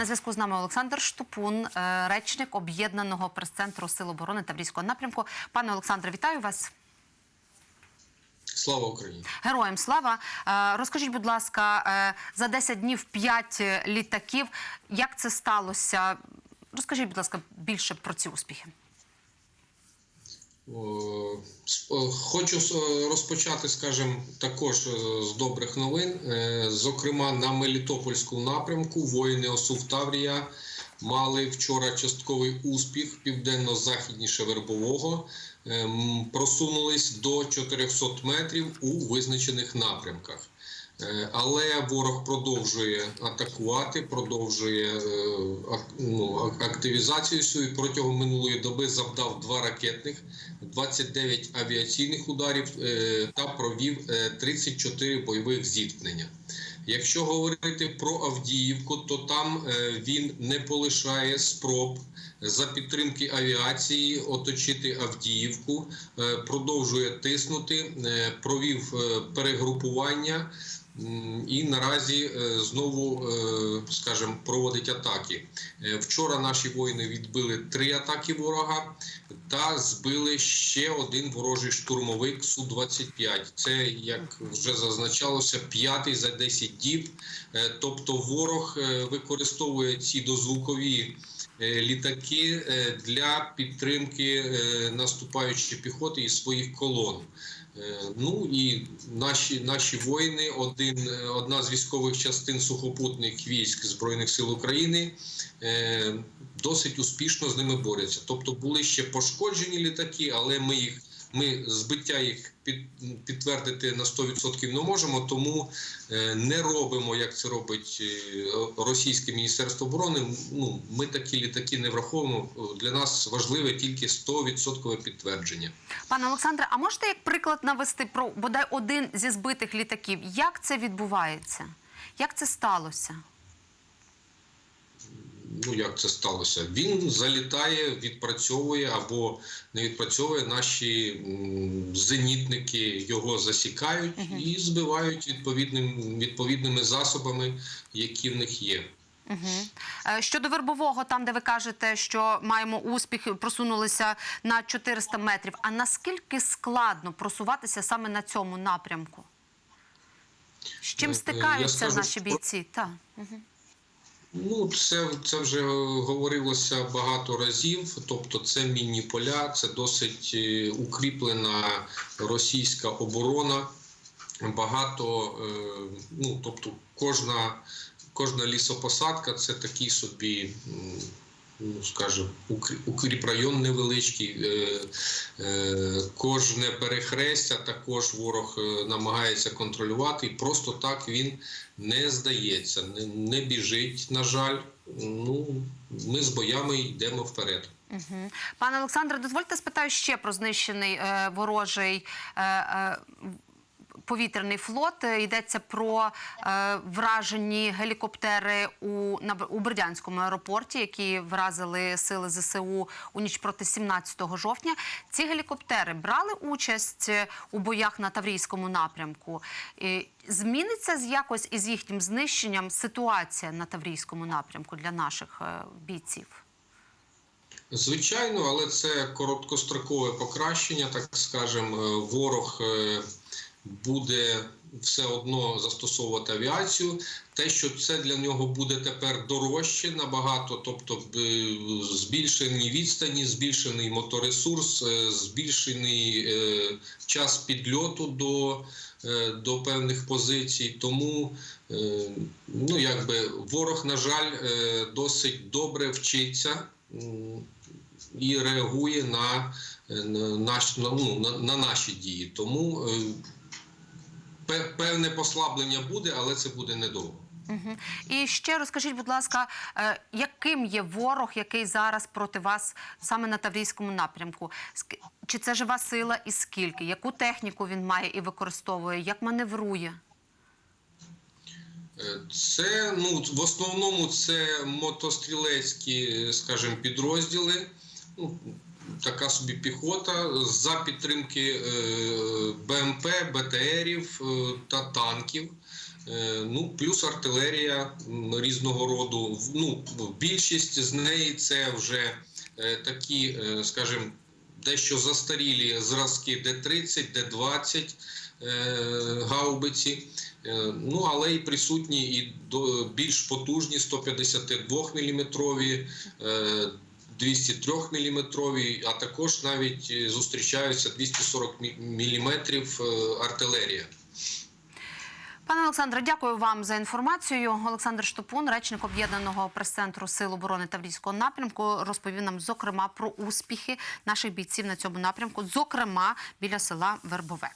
На зв'язку з нами Олександр Штупун, е, речник об'єднаного прес-центру Сил оборони Таврійського напрямку. Пане Олександре, вітаю вас. Слава Україні! Героям слава. Е, Розкажіть, будь ласка, е, за 10 днів 5 літаків. Як це сталося? Розкажіть, будь ласка, більше про ці успіхи. О, Хочу е, розпочати, скажімо, також е, з добрих новин. Е, Зокрема, на Мелітопольському напрямку воїни ОСУВ Таврія мали вчора частковий успіх південно-західніше Вербового. Е, Просунулись до 400 метрів у визначених напрямках. Е, Але ворог продовжує атакувати, продовжує е, ну, активізацію свою. Протягом минулої доби завдав два ракетних, 29 авіаційних ударів е, та провів е, 34 бойових зіткнення. Якщо говорити про Авдіївку, то там він не полишає спроб за підтримки авіації оточити Авдіївку, продовжує тиснути, провів перегрупування. І наразі е, знову, е, скажімо, проводить атаки. Е, Вчора наші воїни відбили три атаки ворога та збили ще один ворожий штурмовик Су-25. Це, як вже зазначалося, п'ятий за 10 діб. Тобто ворог використовує ці дозвукові літаки е, для підтримки е, наступаючої піхоти і своїх колон. Е, Ну і наші наші воїни, один е, одна з військових частин сухопутних військ збройних сил України, е, досить успішно з ними борються. Тобто були ще пошкоджені літаки, але ми їх. Ми збиття їх під, підтвердити на 100% не можемо, тому е, не робимо, як це робить е, російське міністерство оборони. Ну ми такі літаки не враховуємо. Для нас важливе тільки 100% підтвердження. Пане Олександре, а можете як приклад навести про бодай один зі збитих літаків? Як це відбувається? Як це сталося? Ну як це сталося? Він залітає, відпрацьовує або не відпрацьовує. Наші зенітники його засікають і збивають відповідним відповідними засобами, які в них є. Угу. Щодо вербового, там де ви кажете, що маємо успіх, просунулися на 400 метрів. А наскільки складно просуватися саме на цьому напрямку? З чим Е, е, стикаються скажу, наші бійці? Так. Угу. Ну, це, це вже говорилося багато разів. Тобто, це мінні поля, це досить е, укріплена російська оборона. Багато, е, ну тобто, кожна, кожна лісопосадка це такий собі. Ну, скажімо, укр- укріпрайон невеличкий, е, е, кожне перехрестя також ворог е, намагається контролювати. І просто так він не здається, не, біжить, на жаль. Ну, ми з боями йдемо вперед. Пане Олександре, дозвольте спитаю ще про знищений ворожий повітряний флот. Е, Йдеться про е, вражені гелікоптери у, на, у Бердянському аеропорті, які вразили сили ЗСУ у ніч проти 17 жовтня. Ці гелікоптери брали участь е, у боях на Таврійському напрямку. Зміниться з якось із їхнім знищенням ситуація на Таврійському напрямку для наших е, бійців? Звичайно, але це короткострокове покращення, так скажемо, Е, ворог буде все одно застосовувати авіацію. Те, що це для нього буде тепер дорожче набагато, тобто збільшені відстані, збільшений моторесурс, е, збільшений е, час підльоту до, е, до певних позицій. Тому е, ну, якби ворог, на жаль, е, досить добре вчиться. і реагує на, е, на, на, ну, на, на наші дії. Тому певне послаблення буде, але це буде недовго. Угу. І ще розкажіть, будь ласка, е, яким є ворог, який зараз проти вас саме на Таврійському напрямку? Чи це жива сила і скільки? Яку техніку він має і використовує? Як маневрує? Е, Це ну в основному це мотострілецькі, скажімо, підрозділи. Ну, така собі піхота за підтримки е, БМП, БТРів е, та танків. Е, Ну, плюс артилерія різного роду. Ну, більшість з неї це вже такі, скажімо, дещо застарілі зразки Д-30, Д-20 е, гаубиці. Ну, але і присутні і більш потужні 152 мм, 203 мм, а також навіть е, зустрічаються 240 мм артилерія. Пане Олександре, дякую вам за інформацію. Олександр Штопун, речник об'єднаного прес-центру Сил оборони Таврійського напрямку, розповів нам зокрема про успіхи наших бійців на цьому напрямку, зокрема біля села Вербове.